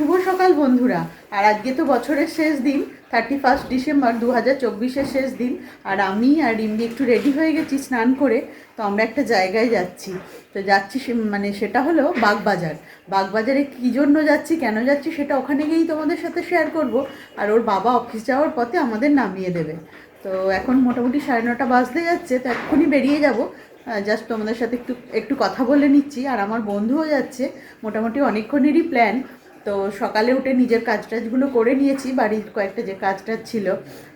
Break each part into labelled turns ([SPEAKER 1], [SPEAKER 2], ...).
[SPEAKER 1] শুভ সকাল বন্ধুরা। আর আজকে তো বছরের শেষ দিন থার্টি ফার্স্ট ডিসেম্বর দু হাজার চব্বিশের শেষ দিন। আর আমি আর রিম্বি একটু রেডি হয়ে গেছি স্নান করে, তো আমরা একটা জায়গায় যাচ্ছি। তো যাচ্ছি মানে সেটা হলো বাগবাজার। বাগবাজারে কী জন্য যাচ্ছি, কেন যাচ্ছি সেটা ওখানে গিয়েই তোমাদের সাথে শেয়ার করব। আর ওর বাবা অফিস যাওয়ার পথে আমাদের নামিয়ে দেবে। তো এখন মোটামুটি সাড়ে নটা বাজতে যাচ্ছে, তো এক্ষুনি বেরিয়ে যাব। জাস্ট তোমাদের সাথে একটু একটু কথা বলে নিচ্ছি। আর আমার বন্ধুও যাচ্ছে। মোটামুটি অনেকক্ষণেরই প্ল্যান তো সকালে উঠে নিজের কাজ টাজগুলো করে নিয়েছি বাড়ির কয়েকটা যে কাজ টাজ ছিল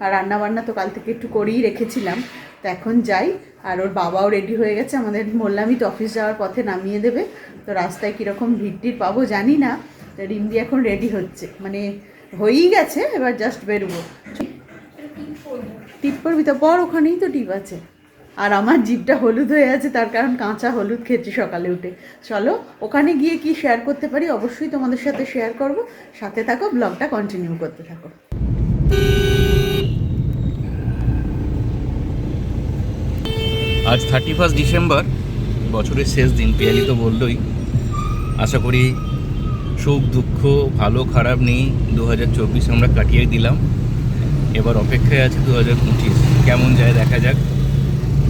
[SPEAKER 1] আর রান্না বান্না তো কাল থেকে একটু করেই রেখেছিলাম। তো এখন যাই আর ওর বাবাও রেডি হয়ে গেছে আমাদের মোল্লামিত অফিস যাওয়ার পথে নামিয়ে দেবে। তো রাস্তায় কীরকম ভিড় টিড় পাবো জানি না তো রিমদি এখন রেডি হচ্ছে। মানে হয়েই গেছে এবার জাস্ট বেরোবো। টিপ করবি তো পর ওখানেই তো টিপ আছে। আর আমার জিভটা হলুদ হয়ে আছে, তার কারণ কাঁচা হলুদ খেয়েছি সকালে উঠে। চলো, ওখানে গিয়ে কি শেয়ার করতে পারি? অবশ্যই তোমাদের সাথে শেয়ার করব। সাথে থাকো ব্লগটা কন্টিনিউ করতে থাকো।
[SPEAKER 2] আজ থার্টি ফার্স্ট ডিসেম্বর বছরের শেষ দিন, পিয়ালি তো বললোই। আশা করি সুখ, দুঃখ, ভালো, খারাপ নেই। দু হাজার চব্বিশ আমরা কাটিয়ে দিলাম। এবার অপেক্ষায় আছে দু হাজার পঁচিশ। কেমন যায় দেখা যাক।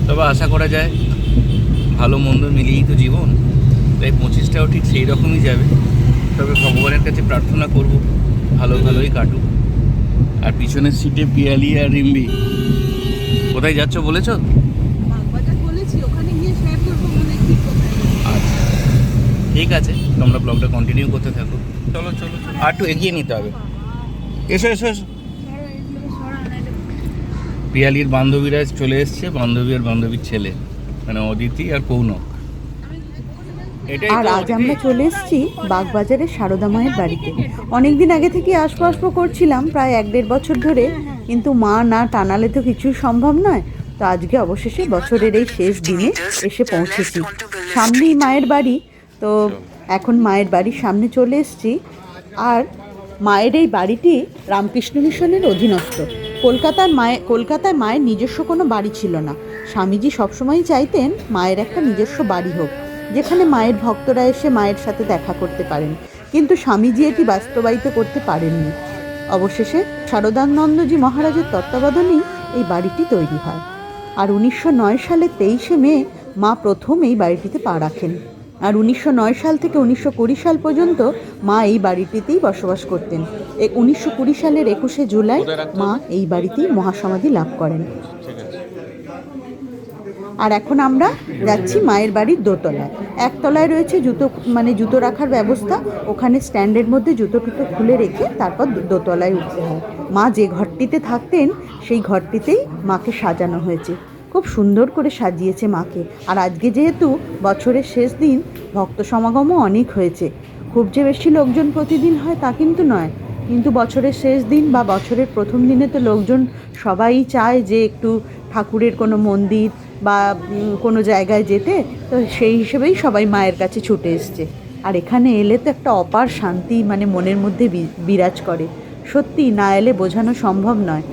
[SPEAKER 2] তবে আশা করা যায় ভালো মন্দ মিলিয়েই তো জীবন। তাই পঁচিশটাও ঠিক সেই রকমই যাবে। তবে ভগবানের কাছে প্রার্থনা করব ভালো ভালোই কাটুক। আর পিছনের সিটে পিয়ালি আর রিম্বি কোথায় যাচ্ছ বলেছ? আচ্ছা ঠিক আছে তোমরা ব্লগটা কন্টিনিউ করতে থাকো। চলো চলো চলো। আর একটু এগিয়ে নিতে হবে। এসো এসো এসো। পিয়ালির বান্ধবীরা চলে এসছে বান্ধবী আর বান্ধবীর ছেলে মানে অদিতি আর কৌনক।
[SPEAKER 1] আর আজ আমরা চলে এসেছি বাগবাজারের সারদা মায়ের বাড়িতে। অনেক দিন আগে থেকে আসব আসব করছিলাম প্রায় এক দেড় বছর ধরে কিন্তু মা না টানালে তো কিছু সম্ভব নয়। তো আজকে অবশেষে বছরের এই শেষ দিনে এসে পৌঁছেছি। সামনেই মায়ের বাড়ি তো এখন মায়ের বাড়ির সামনে চলে এসেছি। আর মায়ের এই বাড়িটি রামকৃষ্ণ মিশনের অধীনস্থ। কলকাতার মায়ের কলকাতায় মায়ের নিজস্ব কোনো বাড়ি ছিল না। স্বামীজি সবসময়ই চাইতেন মায়ের একটা নিজস্ব বাড়ি হোক, যেখানে মায়ের ভক্তরা এসে মায়ের সাথে দেখা করতে পারেন। কিন্তু স্বামীজি এটি বাস্তবায়িত করতে পারেননি। অবশেষে শারদানন্দজি মহারাজের তত্ত্বাবধানেই এই বাড়িটি তৈরি হয়। আর উনিশশো নয় সালে তেইশে মে মা প্রথম এই বাড়িটিতে পা রাখেন। আর উনিশশো নয় সাল থেকে উনিশশো কুড়ি সাল পর্যন্ত মা এই বাড়িটিতেই বসবাস করতেন। উনিশশো কুড়ি সালের একুশে জুলাই মা এই বাড়িতেই মহাসমাধি লাভ করেন। আর এখন আমরা যাচ্ছি মায়ের বাড়ির দোতলায়। একতলায় রয়েছে জুতো মানে জুতো রাখার ব্যবস্থা। ওখানে স্ট্যান্ডের মধ্যে জুতো টুতো খুলে রেখে তারপর দোতলায় উঠতে হয়। মা যে ঘরটিতে থাকতেন সেই ঘরটিতেই মাকে সাজানো হয়েছে। খুব সুন্দর করে সাজিয়েছে মাকে। আর আজকে যেহেতু বছরের শেষ দিন, ভক্ত সমাগমও অনেক হয়েছে। খুব যে বেশি লোকজন প্রতিদিন হয় তা কিন্তু নয়। কিন্তু বছরের শেষ দিন বা বছরের প্রথম দিনে তো লোকজন সবাই চায় যে একটু ঠাকুরের কোনো মন্দির বা কোনো জায়গায় যেতে, তো সেই হিসেবেই সবাই মায়ের কাছে ছুটে এসছে। আর এখানে এলে তো একটা অপার শান্তি মানে মনের মধ্যে বিরাজ করে। সত্যি না এলে বোঝানো সম্ভব নয়।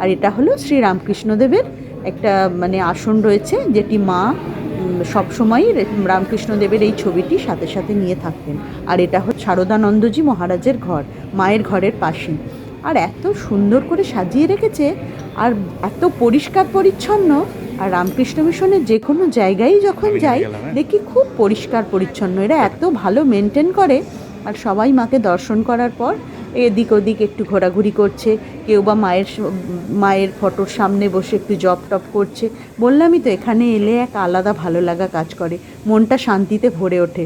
[SPEAKER 1] আর এটা হলো শ্রী রামকৃষ্ণদেবের একটা মানে আসন রয়েছে যেটি মা সবসময়ই রামকৃষ্ণদেবের এই ছবিটি সাথে সাথে নিয়ে থাকতেন। আর এটা হচ্ছে শারদানন্দজি মহারাজের ঘর মায়ের ঘরের পাশেই। আর এত সুন্দর করে সাজিয়ে রেখেছে আর এত পরিষ্কার পরিচ্ছন্ন আর রামকৃষ্ণ মিশনের যে কোনো জায়গায় যখন যাই দেখি খুব পরিষ্কার পরিচ্ছন্ন। এরা এত ভালো মেনটেন করে আর সবাই মাকে দর্শন করার পর এদিক ওদিক একটু ঘোরাঘুরি করছে কেউ বা মায়ের মায়ের ফটোর সামনে বসে একটু জপ টপ করছে। বললামই তো এখানে এলে এক আলাদা ভালো লাগা কাজ করে মনটা শান্তিতে ভরে ওঠে।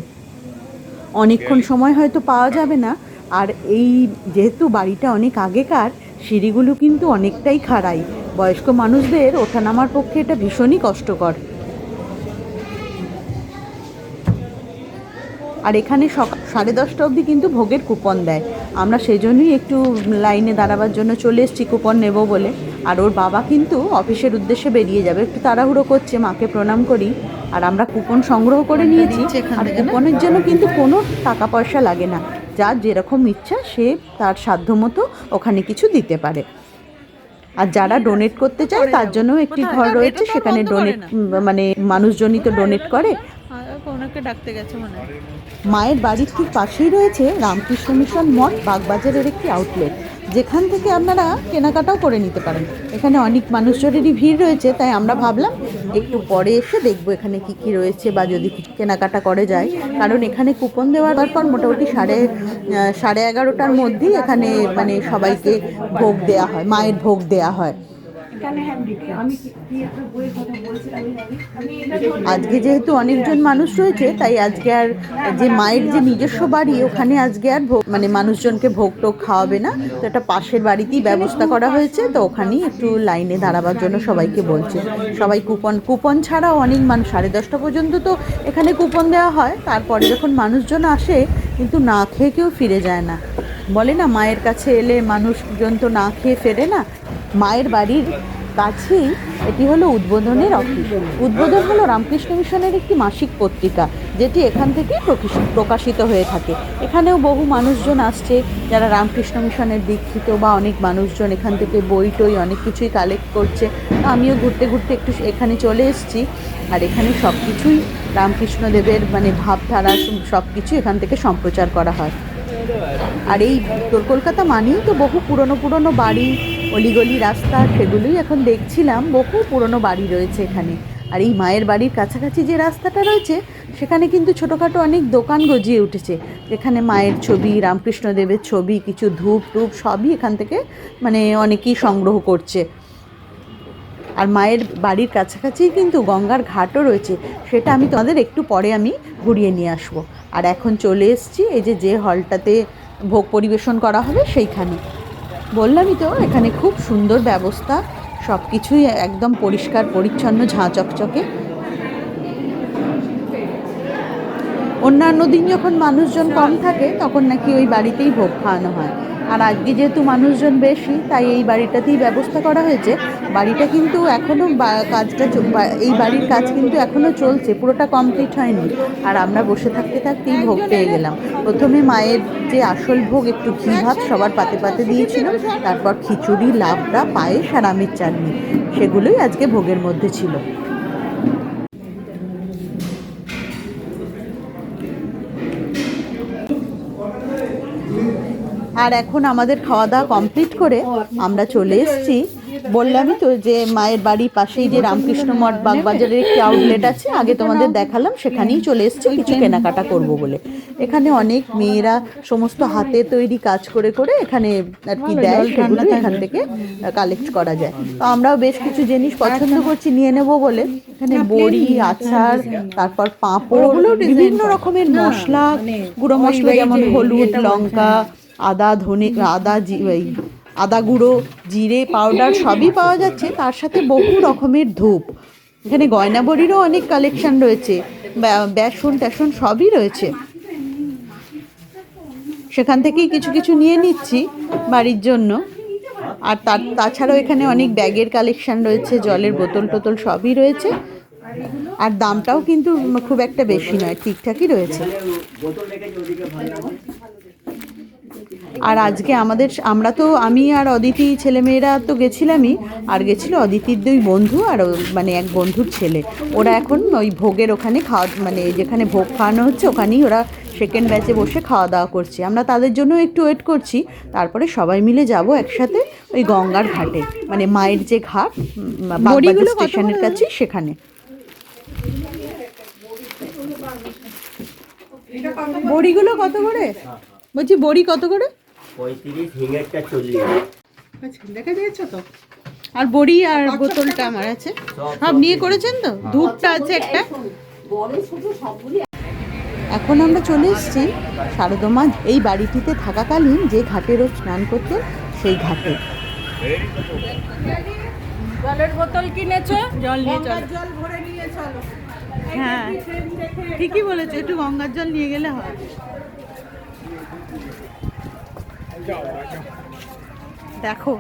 [SPEAKER 1] অনেকক্ষণ সময় হয়তো পাওয়া যাবে না। আর এই যেহেতু বাড়িটা অনেক আগেকার সিঁড়িগুলো কিন্তু অনেকটাই খাড়াই। বয়স্ক মানুষদের ওঠানামার পক্ষে এটা ভীষণই কষ্টকর। আর এখানে সকাল সাড়ে দশটা অবধি কিন্তু ভোগের কুপন দেয়। আমরা সেই জন্যই একটু লাইনে দাঁড়াবার জন্য চলে এসেছি কুপন নেব বলে। আর ওর বাবা কিন্তু অফিসের উদ্দেশ্যে বেরিয়ে যাবে। একটু তাড়াহুড়ো করছে মাকে প্রণাম করি। আর আমরা কুপন সংগ্রহ করে নিয়েছি। আর কুপনের জন্য কিন্তু কোনো টাকা পয়সা লাগে না। যার যেরকম ইচ্ছা সে তার সাধ্য মতো ওখানে কিছু দিতে পারে। আর যারা ডোনেট করতে চায় তার জন্য একটি ঘর রয়েছে। সেখানে ডোনেট মানে মানুষজনই তো ডোনেট করে।
[SPEAKER 3] ওনাকে ডাকতে গেছে মনে হয়।
[SPEAKER 1] মায়ের বাড়ির ঠিক পাশেই রয়েছে রামকৃষ্ণ মিশন মঠ, বাগবাজারের একটি আউটলেট যেখান থেকে আপনারা কেনাকাটাও করে নিতে পারেন। এখানে অনেক মানুষজনেরই ভিড় রয়েছে, তাই আমরা ভাবলাম একটু পরে এসে দেখব এখানে কি কি রয়েছে বা যদি কেনাকাটা করে যায়। কারণ এখানে কুপন দেওয়ার পর মোটামুটি সাড়ে সাড়ে এগারোটার মধ্যেই এখানে মানে সবাইকে ভোগ দেয়া হয়, মায়ের ভোগ দেয়া হয়। আজকে যেহেতু অনেকজন মানুষ রয়েছে, তাই আজকে আর যে মায়ের যে নিজস্ব বাড়ি, ওখানে আজকে আর ভোগ মানে মানুষজনকে ভোগ টোগ খাওয়াবে না। তো একটা পাশের বাড়িতেই ব্যবস্থা করা হয়েছে, তো ওখানেই একটু লাইনে দাঁড়াবার জন্য সবাইকে বলছে। সবাই কুপন কুপন ছাড়াও অনেক মানুষ, সাড়ে দশটা পর্যন্ত তো এখানে কুপন দেওয়া হয়। তারপরে যখন মানুষজন আসে, কিন্তু না খেয়ে কেউ ফিরে যায় না। বলে না, মায়ের কাছে এলে মানুষজন তো না খেয়ে ফেরে না? মায়ের বাড়ির কাছেই এটি হলো উদ্বোধনের অফিস উদ্বোধন হলো রামকৃষ্ণ মিশনের একটি মাসিক পত্রিকা, যেটি এখান থেকেই প্রকাশি- প্রকাশিত হয়ে থাকে। এখানেও বহু মানুষজন আসছে, যারা রামকৃষ্ণ মিশনের দীক্ষিত বা অনেক মানুষজন এখান থেকে বই টই অনেক কিছুই কালেক্ট করছে। আমিও ঘুরতে ঘুরতে একটু এখানে চলে এসেছি। আর এখানে সব কিছুই রামকৃষ্ণদেবের মানে ভাবধারা, সব কিছু এখান থেকে সম্প্রচার করা হয়। আর এই কলকাতা মানেই তো বহু পুরনো পুরনো বাড়ি অলিগলি রাস্তা, সেগুলোই এখন দেখছিলাম। বহু পুরনো বাড়ি রয়েছে এখানে। আর এই মায়ের বাড়ির কাছাকাছি যে রাস্তাটা রয়েছে, সেখানে কিন্তু ছোটোখাটো অনেক দোকান গজিয়ে উঠেছে। যেখানে মায়ের ছবি, রামকৃষ্ণদেবের ছবি, কিছু ধূপ টুপ সবই এখান থেকে মানে অনেকেই সংগ্রহ করছে। আর মায়ের বাড়ির কাছাকাছি কিন্তু গঙ্গার ঘাটও রয়েছে। সেটা আমি তোমাদের একটু পরে আমি ঘুরিয়ে নিয়ে আসব। আর এখন চলে এসেছি, এই যে যে হলটাতে ভোগ পরিবেশন করা হবে সেইখানে। বললামই তো, এখানে খুব সুন্দর ব্যবস্থা সব কিছুই একদম পরিষ্কার, পরিচ্ছন্ন, ঝাঁ চকচকে। অন্যান্য দিন যখন মানুষজন কম থাকে, তখন নাকি ওই বাড়িতেই ভোগ খাওয়ানো হয়। আর আজকে যেহেতু মানুষজন বেশি, তাই এই বাড়িটাতেই ব্যবস্থা করা হয়েছে। বাড়িটা কিন্তু এখনও কাজটা এই বাড়ির কাজ কিন্তু এখনও চলছে, পুরোটা কমপ্লিট হয়নি। আর আমরা বসে থাকতে থাকতেই ভোগ পেয়ে গেলাম। প্রথমে মায়ের যে আসল ভোগ, একটু ঘি ভাত সবার পাতে পাতে দিয়েছিল। তারপর খিচুড়ি, লাবড়া, পায়েস আর আমের চাটনি। সেগুলোই আজকে ভোগের মধ্যে ছিল। আর এখন আমাদের খাওয়া দাওয়া কমপ্লিট করে আমরা চলে এসেছি। বললামই তো যে মায়ের বাড়ির পাশেই যে রামকৃষ্ণ মঠ বাগবাজারের একটি আউটলেট আছে, আগে তোমাদের দেখালাম, সেখানেই চলে এসেছি, কিছু কেনাকাটা করব বলে। এখানে অনেক মেয়েরা সমস্ত হাতে তৈরি কাজ করে করে এখানে আর কি দেয় সেগুলো এখান থেকে কালেক্ট করা যায়। তো আমরাও বেশ কিছু জিনিস পছন্দ করছি, নিয়ে নেব বলে। এখানে বড়ি, আচার, তারপর পাঁপড়, বিভিন্ন রকমের মশলা, গুঁড়ো মশলা যেমন হলুদ, লঙ্কা আদা, ধনে, আদা জি- আদা গুঁড়ো, জিরে পাউডার সবই পাওয়া যাচ্ছে। তার সাথে বহু রকমের ধূপ। এখানে গয়না বড়িরও অনেক কালেকশন রয়েছে। বেসন টেসন সবই রয়েছে। সেখান থেকেই কিছু কিছু নিয়ে নিচ্ছি বাড়ির জন্য। আর তার, তাছাড়াও এখানে অনেক ব্যাগের কালেকশন রয়েছে, জলের বোতল টোতল সবই রয়েছে। আর দামটাও কিন্তু খুব একটা বেশি নয়, ঠিকঠাকই রয়েছে। আর আজকে আমাদের আমরা তো আমি আর অদিতি ছেলেমেয়েরা তো গেছিলামই আর গেছিল অদিতির দুই বন্ধু আর মানে এক বন্ধুর ছেলে। ওরা এখন ওই ভোগের ওখানে খাওয়া মানে যেখানে ভোগ খাওয়ানো হচ্ছে ওখানেই ওরা সেকেন্ড ব্যাচে বসে খাওয়া দাওয়া করছে। আমরা তাদের জন্য একটু ওয়েট করছি তারপরে সবাই মিলে যাব একসাথে ওই গঙ্গার ঘাটে। মানে মায়ের যে ঘাট স্টেশনের কাছে সেখানে। বড়িগুলো কত করে বলছি বড়ি কত করে?
[SPEAKER 4] পঁয়ত্রিশ হিঙেরটা চল্লিশ।
[SPEAKER 3] দেখা দিয়েছ তো?
[SPEAKER 1] আর বড়ি আর বোতলটা আমার আছে। সব নিয়ে করেছেন তো? ধূপটা আছে একটা। এখন আমরা চলে এসেছি শারদমা এই বাড়িটিতে থাকাকালীন যে ঘাটে রোজ স্নান করতেন সেই ঘাটে।
[SPEAKER 3] জলের বোতল কিনেছো? জল নিয়ে চলো।
[SPEAKER 1] হ্যাঁ। ঠিকই বলেছে একটু গঙ্গার জল নিয়ে গেলে হয়। দেখো।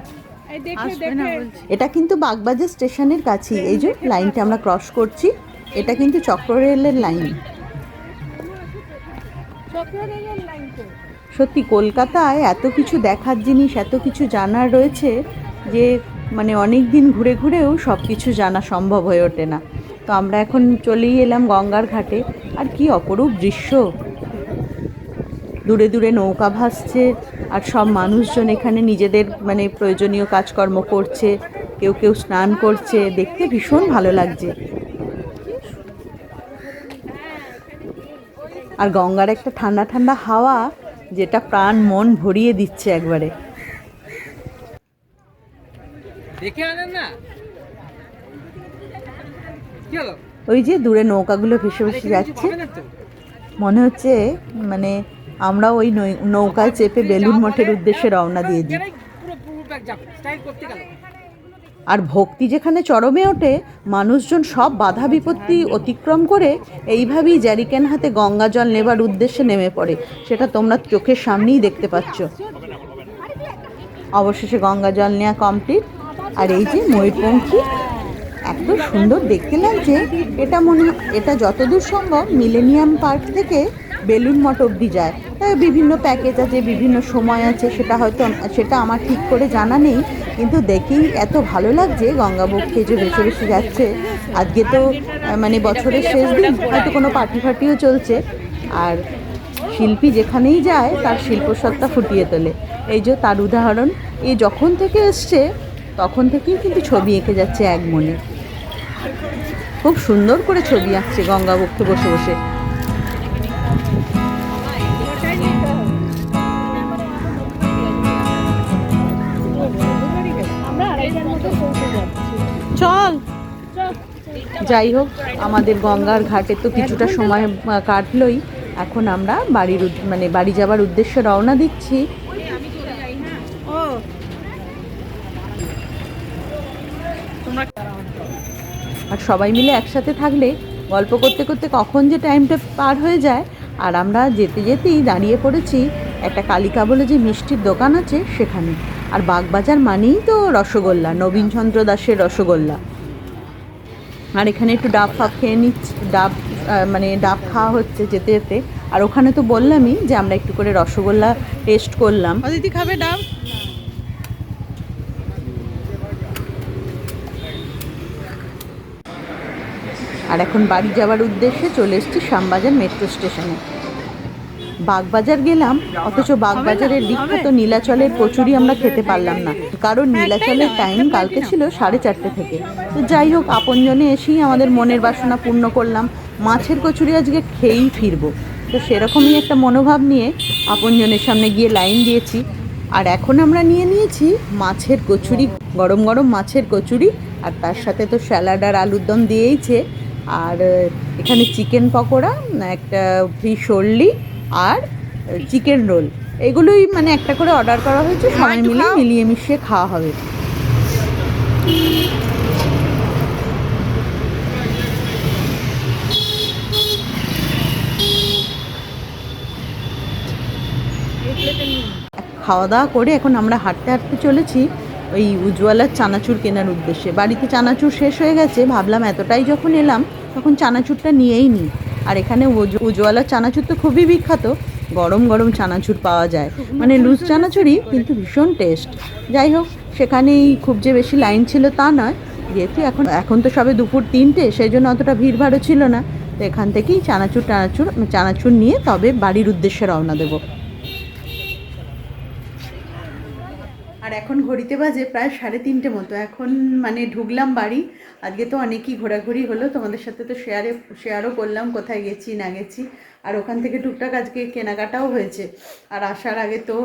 [SPEAKER 1] এটা কিন্তু বাগবাজার স্টেশনের কাছেই এই যে লাইনটা আমরা ক্রস করছি এটা কিন্তু চক্র রেলের লাইন সত্যি কলকাতায় এত কিছু দেখার জিনিস এত কিছু জানার রয়েছে যে মানে অনেক দিন ঘুরে ঘুরেও সব কিছু জানা সম্ভব হয়ে ওঠে না। তো আমরা এখন চলেই এলাম গঙ্গার ঘাটে। আর কি অপরূপ দৃশ্য। দূরে দূরে নৌকা ভাসছে আর সব মানুষজন এখানে নিজেদের মানে প্রয়োজনীয় কাজকর্ম করছে কেউ কেউ স্নান করছে দেখতে ভীষণ ভালো লাগছে। আর গঙ্গার একটা ঠান্ডা ঠান্ডা হাওয়া যেটা প্রাণ মন ভরিয়ে দিচ্ছে একবারে।
[SPEAKER 5] দেখে আনেন না?
[SPEAKER 1] ওই যে দূরে নৌকাগুলো ভেসে ভেসে যাচ্ছে। মনে হচ্ছে মানে আমরা ওই নৌকায় চেপে বেলুন মঠের উদ্দেশ্যে রওনা দিয়ে দিই। আর ভক্তি যেখানে চরমে ওঠে, মানুষজন সব বাধা বিপত্তি অতিক্রম করে এইভাবেই জ্যারিকেন হাতে গঙ্গা জল নেবার উদ্দেশ্যে নেমে পড়ে। সেটা তোমরা চোখের সামনেই দেখতে পাচ্ছ। অবশেষে গঙ্গা জল নেওয়া কমপ্লিট আর এই যে ময়ূরপঙ্খী এত সুন্দর দেখতে লাগছে, এটা মনে এটা যতদূর সম্ভব মিলেনিয়াম পার্ক থেকে বেলুন মঠ অবধি যায়। বিভিন্ন প্যাকেজ আছে, বিভিন্ন সময় আছে, সেটা হয়তো, সেটা আমার ঠিক করে জানা নেই, কিন্তু দেখেই এত ভালো লাগছে, গঙ্গাবক্ষে যে ভেসে ভেসে যাচ্ছে। আজকে তো মানে বছরের শেষ দিন, হয়তো কোনো পার্টি ফার্টিও চলছে। আর শিল্পী যেখানেই যায়, তার শিল্পসত্তা ফুটিয়ে তোলে। এই যে তার উদাহরণ এই যখন থেকে এসছে, তখন থেকেই কিন্তু ছবি এঁকে যাচ্ছে এক মনে। খুব সুন্দর করে ছবি আঁকছে গঙ্গাবক্ষে বসে বসে। চল। যাই হোক, আমাদের গঙ্গার ঘাটে তো কিছুটা সময় কাটলোই। এখন আমরা বাড়ির মানে বাড়ি যাবার উদ্দেশ্যে রওনা দিচ্ছি আর সবাই মিলে একসাথে থাকলে গল্প করতে করতে কখন যে টাইমটা পার হয়ে যায়, আর আমরা যেতে যেতেই দাঁড়িয়ে পড়েছি একটা কালিকা বলে যে মিষ্টির দোকান আছে সেখানে। আর বাগবাজার মানেই তো রসগোল্লা, নবীনচন্দ্র দাসের রসগোল্লা। আর এখানে একটু ডাব ফাব খেয়ে নিচ্ছি, ডাব মানে ডাব খাওয়া হচ্ছে যেতে যেতে। আর ওখানে তো বললামই যে আমরা একটু করে রসগোল্লা টেস্ট করলাম।
[SPEAKER 3] অদিতি খাবে ডাব?
[SPEAKER 1] আর এখন বাড়ি যাওয়ার উদ্দেশ্যে চলে এসেছি শ্যামবাজার মেট্রো স্টেশনে। বাগবাজার গেলাম অথচ বাগবাজারের বিখ্যাত নীলাচলের কচুরি আমরা খেতে পারলাম না। কারণ নীলাচলের টাইম কালকে ছিল সাড়ে চারটে থেকে। তো যাই হোক আপনজনে এসেই আমাদের মনের বাসনা পূর্ণ করলাম। মাছের কচুরি আজকে খেয়েই ফিরবো। তো সেরকমই একটা মনোভাব নিয়ে আপনজনের সামনে গিয়ে লাইন দিয়েছি। আর এখন আমরা নিয়ে নিয়েছি মাছের কচুরি গরম গরম মাছের কচুরি। আর তার সাথে তো স্যালাড আর আলুর দম দিয়েইছে। আর এখানে চিকেন পকোড়া একটা ফিশ ওল্লি আর চিকেন রোল এগুলোই মানে একটা করে অর্ডার করা হয়েছে সবাই মিলে মিলিয়ে মিশিয়ে খাওয়া হবে। খাওয়া দাওয়া করে এখন আমরা হাঁটতে হাঁটতে চলেছি। ওই উজ্জ্বলার চানাচুর কেনার উদ্দেশ্যে। বাড়িতে চানাচুর শেষ হয়ে গেছে, ভাবলাম এতটাই যখন এলাম, তখন চানাচুরটা নিয়েই নিই। আর এখানে উজ- উজ্জ্বলার চানাচুর তো খুবই বিখ্যাত, গরম গরম চানাচুর পাওয়া যায়। মানে লুজ চানাচুরই, কিন্তু ভীষণ টেস্ট। যাই হোক, সেখানেই খুব যে বেশি লাইন ছিল তা নয়। যেহেতু এখন এখন তো সবে দুপুর তিনটে, সেই জন্য অতটা ভিড়ভাড়ও ছিল না। তো এখান থেকেই চানাচুর, টানাচুর, চানাচুর নিয়ে তবে বাড়ির উদ্দেশ্যে রওনা দেবো। এখন ঘড়িতে বাজে প্রায় সাড়ে তিনটে মতো। এখন মানে ঢুকলাম বাড়ি। আজকে তো অনেকই ঘোরাঘুরি হলো। তোমাদের সাথে তো শেয়ারে শেয়ারও করলাম কোথায় গেছি, না গেছি। আর ওখান থেকে টুকটাক আজকে কেনাকাটাও হয়েছে। আর আসার আগে তো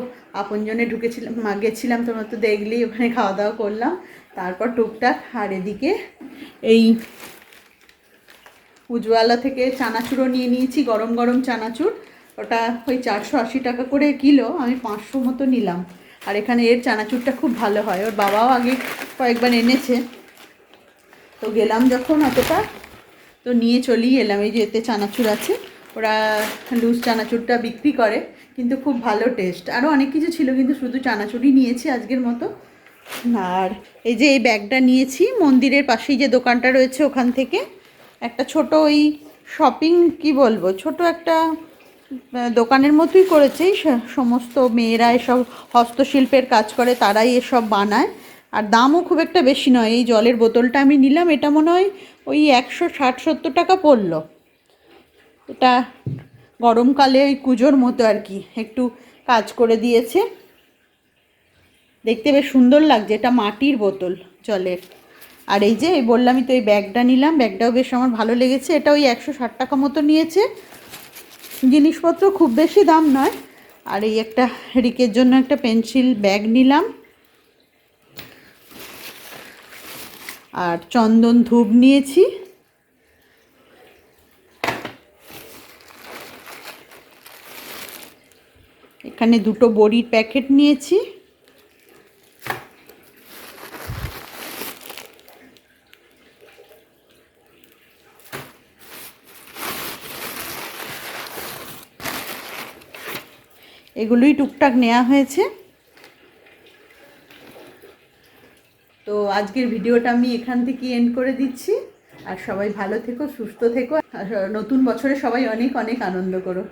[SPEAKER 1] আপনজনে ঢুকেছিলাম গেছিলাম তোমরা তো দেখলেই ওখানে খাওয়া দাওয়া করলাম। তারপর টুকটাক আর এদিকে এই উজ্জ্বলা থেকে চানাচুরও নিয়ে নিয়েছি, গরম গরম চানাচুর। ওটা ওই চারশো আশি টাকা করে কিলো, আমি পাঁচশো মতো নিলাম। আর এখানে এর চানাচুরটা খুব ভালো হয়। ওর বাবাও আগে কয়েকবার এনেছে। তো গেলাম যখন অতটা, তো নিয়ে চলেই এলাম। এই যে এতে চানাচুর আছে, ওরা লুজ চানাচুরটা বিক্রি করে, কিন্তু খুব ভালো টেস্ট। আরও অনেক কিছু ছিল, কিন্তু শুধু চানাচুরই নিয়েছি আজকের মতো। আর এই যে এই ব্যাগটা নিয়েছি, মন্দিরের পাশেই যে দোকানটা রয়েছে ওখান থেকে, একটা ছোট ওই শপিং কি বলব? ছোট একটা দোকানের মতোই করেছে সমস্ত মেয়েরা এসব হস্তশিল্পের কাজ করে, তারাই এসব বানায়। আর দামও খুব একটা বেশি নয়, এই জলের বোতলটা আমি নিলাম, এটা মনে হয় ওই একশো ষাট সত্তর টাকা পড়ল। এটা গরমকালে ওই কুজোর মতো আর কি, একটু কাজ করে দিয়েছে। দেখতে বেশ সুন্দর লাগছে, এটা মাটির বোতল জলের। আর এই যে বললামই তো এই ব্যাগটা নিলাম, ব্যাগটাও বেশ আমার ভালো লেগেছে, এটা ওই একশো ষাট টাকা মতো নিয়েছে। জিনিসপত্র খুব বেশি দাম নয়। আর এই একটা রিকের জন্য একটা পেন্সিল ব্যাগ নিলাম। আর চন্দন ধূপ নিয়েছি। এখানে দুটো বড়ির প্যাকেট নিয়েছি। এগুলোই টুকটাক নেওয়া হয়েছে। তো আজকের ভিডিওটা আমি এখান থেকে এন্ড করে দিচ্ছি। আর সবাই ভালো থেকো, সুস্থ থেকো। আর নতুন বছরে সবাই অনেক অনেক আনন্দ করো।